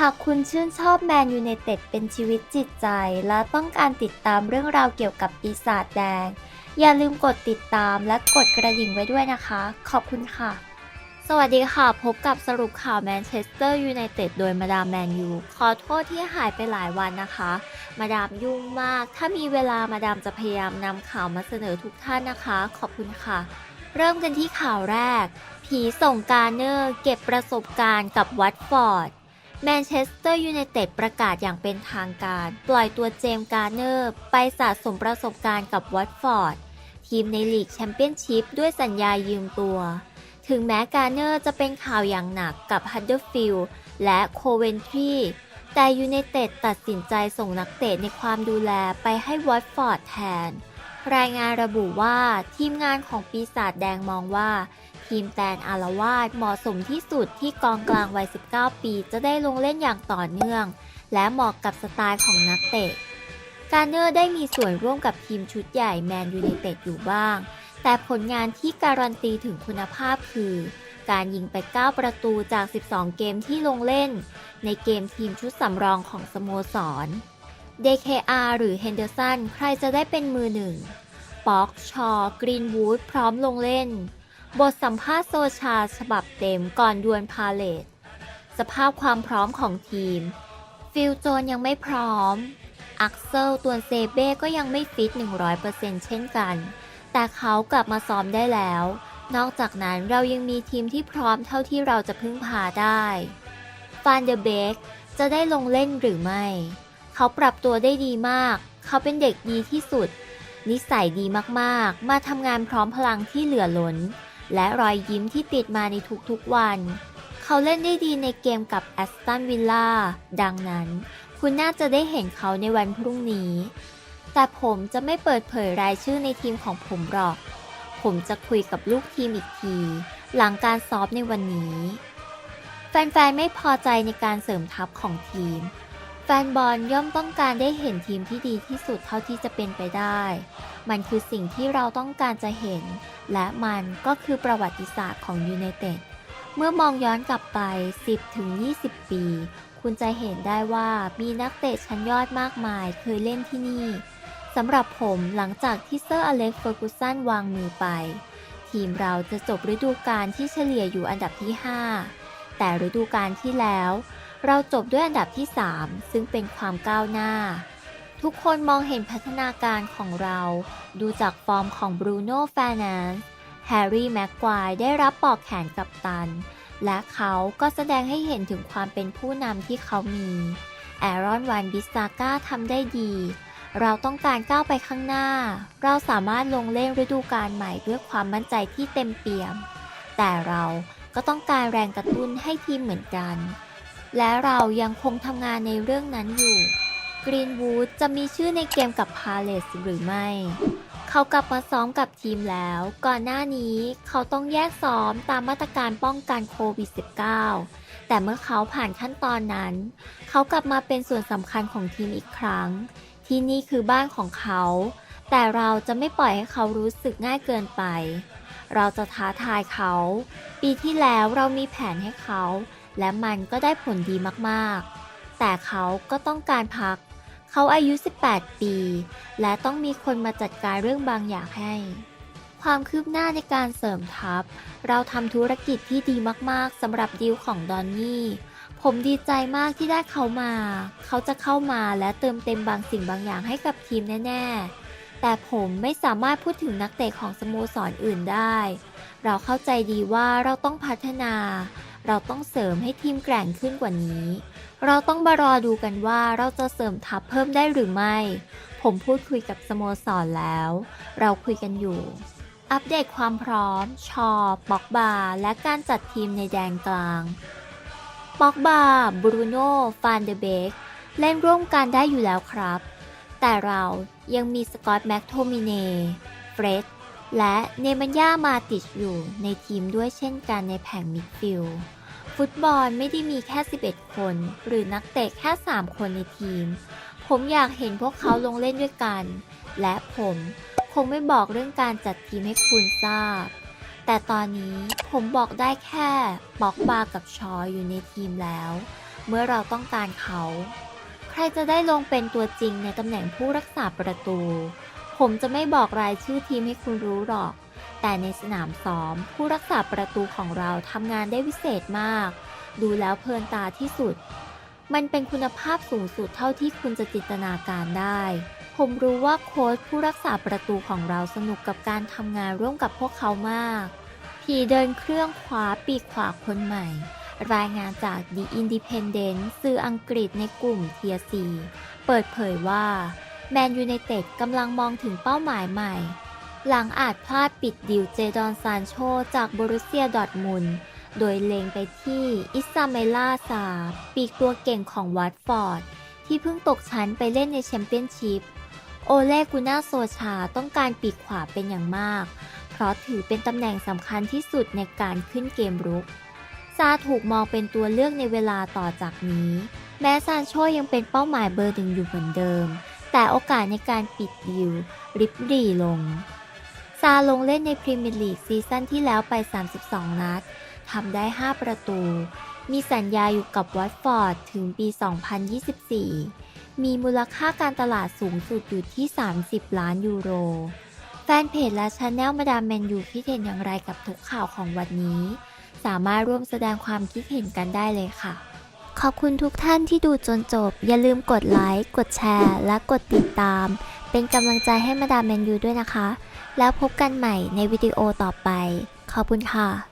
หากคุณชื่นชอบแมนยูไนเต็ดเป็นชีวิตจิตใจ และต้องการติดตามเรื่องราวเกี่ยวกับปีศาจแดง อย่าลืมกดติดตามและกดกระดิ่งไว้ด้วยนะคะ ขอบคุณค่ะ สวัสดีค่ะ พบกับสรุปข่าวแมนเชสเตอร์ยูไนเต็ดโดยมาดามแมนยูขอโทษที่หายไปหลายวันนะคะ มาดามยุ่งมาก ถ้ามีเวลามาดามจะพยายามนำข่าวมาเสนอทุกท่านนะคะ ขอบคุณค่ะ เริ่มกันที่ข่าวแรก ผีส่งการเนอร์เก็บประสบการณ์กับวัตฟอร์ด แมนเชสเตอร์ยูไนเต็ดประกาศอย่างเป็นทางการ ปล่อยตัวเจมส์การ์เนอร์ ไปสะสมประสบการณ์กับวัตฟอร์ด ทีมในลีกแชมเปี้ยนชิพด้วยสัญญายืมตัว ถึงแม้การ์เนอร์จะเป็นข่าวอย่างหนักกับฮัตเดอร์ฟิลด์และโคเวนทรีแต่ยูไนเต็ดตัดสินใจส่งนักเตะในความดูแลไปให้วัตฟอร์ดแทน รายงานระบุว่าทีมงานของปีศาจแดงมองว่า ทีมแตนอารวาสเหมาะสมที่สุดที่กองกลางวัย 19 ปี จะได้ลงเล่นอย่างต่อเนื่อง และเหมาะกับสไตล์ของนักเตะ การเนอร์ได้มีส่วนร่วมกับทีมชุดใหญ่แมนยูไนเต็ดอยู่บ้าง แต่ผลงานที่การันตีถึงคุณภาพคือ การยิงไป 9 ประตูจาก 12 เกมที่ลงเล่น ในเกมทีมชุดสำรองของสโมสร DKR หรือเฮนเดอร์สันใครจะได้เป็นมือหนึ่งป็อก ชอ กรีนวูด พร้อมลงเล่น บทสัมภาษณ์โซชาฉบับเต็มก่อนดวลพาเลตสภาพความพร้อมของทีม ฟิลโจนยังไม่พร้อม อักเซลตัวนเซเบ้ก็ยังไม่ฟิต 100%เช่นกัน แต่เขากลับมาซ้อมได้แล้ว นอกจากนั้นเรายังมีทีมที่พร้อมเท่าที่เราจะพึ่งพาได้ฟานเดอร์เบกจะได้ลงเล่นหรือไม่ เขาปรับตัวได้ดีมาก เขาเป็นเด็กดีที่สุด นิสัยดีมากๆ มาทำงานพร้อมพลังที่เหลือล้น และรอยยิ้มที่ติดมาในทุกๆวัน เขาเล่นได้ดีในเกมกับแอสตันวิลล่าดังนั้น คุณน่าจะได้เห็นเขาในวันพรุ่งนี้ แต่ผมจะไม่เปิดเผยรายชื่อในทีมของผมหรอก ผมจะคุยกับลูกทีมอีกที หลังการซ้อมในวันนี้ แฟนๆไม่พอใจในการเสริมทัพของทีม แฟนบอลย่อมต้องการได้เห็นทีมที่ดีที่สุดเท่าที่จะเป็นไปได้ มันคือสิ่งที่เราต้องการจะเห็น และมันก็คือประวัติศาสตร์ของยูไนเต็ด เมื่อมองย้อนกลับไป 10-20 ปี คุณจะเห็นได้ว่ามีนักเตะชั้นยอดมากมายเคยเล่นที่นี่ สำหรับผมหลังจากที่เซอร์อเล็กซ์เฟอร์กูสันวางมือไป ทีมเราจะจบฤดูกาลที่เฉลี่ยอยู่อันดับที่ 5 แต่ฤดูกาลที่แล้ว เราจบด้วยอันดับที่ 3 ซึ่งเป็นความก้าวหน้า ทุกคนมองเห็นพัฒนาการของเรา ดูจากฟอร์มของบรูโน่แฟนันส์แฮร์รี่แม็กควายได้รับปอกแขนกับตัน และเขาก็แสดงให้เห็นถึงความเป็นผู้นำที่เขามี แอรอนวันบิสซาก้าทำได้ดี เราต้องการก้าวไปข้างหน้า เราสามารถลงเล่นฤดูกาลใหม่ด้วยความมั่นใจที่เต็มเปี่ยม แต่เราก็ต้องการแรงกระตุ้นให้ทีมเหมือนกัน และเรายังคงทำงานในเรื่องนั้นอยู่กรีนวูดจะมีชื่อในเกมกับพาเลสหรือไม่ เขากลับมาซ้อมกับทีมแล้ว ก่อนหน้านี้เขาต้องแยกซ้อมตามมาตรการป้องกันโควิด -19 แต่เมื่อเขาผ่านขั้นตอนนั้น เขากลับมาเป็นส่วนสำคัญของทีมอีกครั้ง ที่นี่คือบ้านของเขา แต่เราจะไม่ปล่อยให้เขารู้สึกง่ายเกินไป เราจะท้าทายเขา ปีที่แล้วเรามีแผนให้เขา และมันก็ได้ผลดีมากๆ แต่เขาก็ต้องการพัก เขาอายุ 18 ปี และต้องมีคนมาจัดการเรื่องบางอย่างให้ ความคืบหน้าในการเสริมทัพ เราทำธุรกิจที่ดีมากๆสำหรับดีลของดอนนี่ ผมดีใจมากที่ได้เขามา เขาจะเข้ามาและเติมเต็มบางสิ่งบางอย่างให้กับทีมแน่ ๆแต่ผมไม่สามารถพูดถึงนักเตะของสโมสรออื่นได้ เราเข้าใจดีว่าเราต้องพัฒนา เราต้องเสริมให้ทีมแกร่งขึ้นกว่านี้ เราต้องมารอดูกันว่าเราจะเสริมทัพเพิ่มได้หรือไม่ ผมพูดคุยกับสโมสรแล้ว เราคุยกันอยู่ อัปเดตความพร้อม ชอปอกบา และการจัดทีมในแดนกลางปอกบาบรูโน่ฟานเดเบกเล่นร่วมกันได้อยู่แล้วครับ แต่เรายังมีสกอตต์แม็กโทมิเนเฟรดและเนมันย่ามาติดอยู่ในทีมด้วยเช่นกันในแผงมิดฟิลด์ ฟุตบอลไม่ได้มีแค่ 11 คน หรือนักเตะแค่ 3 คนในทีม ผมอยากเห็นพวกเขาลงเล่นด้วยกัน และผมคงไม่บอกเรื่องการจัดทีมให้คุณทราบ แต่ตอนนี้ผมบอกได้แค่บอกบากับชออยู่ในทีมแล้ว เมื่อเราต้องการเขา ใครจะได้ลงเป็นตัวจริงในตำแหน่งผู้รักษาประตู ผมจะไม่บอกรายชื่อทีมให้คุณรู้หรอก แต่ในสนามซ้อม ผู้รักษาประตูของเราทำงานได้วิเศษมาก ดูแล้วเพลินตาที่สุด มันเป็นคุณภาพสูงสุดเท่าที่คุณจะจินตนาการได้ ผมรู้ว่าโค้ชผู้รักษาประตูของเราสนุกกับการทำงานร่วมกับพวกเขามาก ผีเดินเครื่องขวาปีกขวาคนใหม่ รายงานจาก The Independent สื่ออังกฤษในกลุ่มเทียซีเปิดเผยว่าแมนยู i นเต็ดกำลังมองถึงเป้าหมายใหม่ หลังอาจพลาดปิดดิวเจดอนซานโชจากบรุเซียดอร์ทมุนโดยเล็งไปที่อิซาเมล่าซาปีกตัวเก่งของวัตฟอร์ด ที่เพิ่งตกชั้นไปเล่นในแชมเปี้ยนชิพ โอเลกุน่าโซชาต้องการปีกขวาเป็นอย่างมาก เพราะถือเป็นตำแหน่งสำคัญที่สุดในการขึ้นเกมรุก ซาถูกมองเป็นตัวเลือกในเวลาต่อจากนี้ แม้ซานโชยังเป็นเป้าหมายเบอร์หนึ่งอยู่เหมือนเดิม แต่โอกาสในการปิดดิวริบหรี่ลง ซาลงเล่นในพรีเมียร์ลีกซีซั่นที่แล้วไป 32 นัดทำได้ 5 ประตู มีสัญญาอยู่กับวัตฟอร์ดถึงปี 2024 มีมูลค่าการตลาดสูงสุดอยู่ที่ 30 ล้านยูโร แฟนเพจและช anel มาดามแมนยูคิดเห็นอย่างไรกับทุกข่าวของวันนี้ สามารถร่วมแสดงความคิดเห็นกันได้เลยค่ะ ขอบคุณทุกท่านที่ดูจนจบ อย่าลืมกดไลค์ กดแชร์ และกดติดตาม เป็นกำลังใจให้มาดามแมนยูด้วยนะคะ แล้วพบกันใหม่ในวิดีโอต่อไป ขอบคุณค่ะ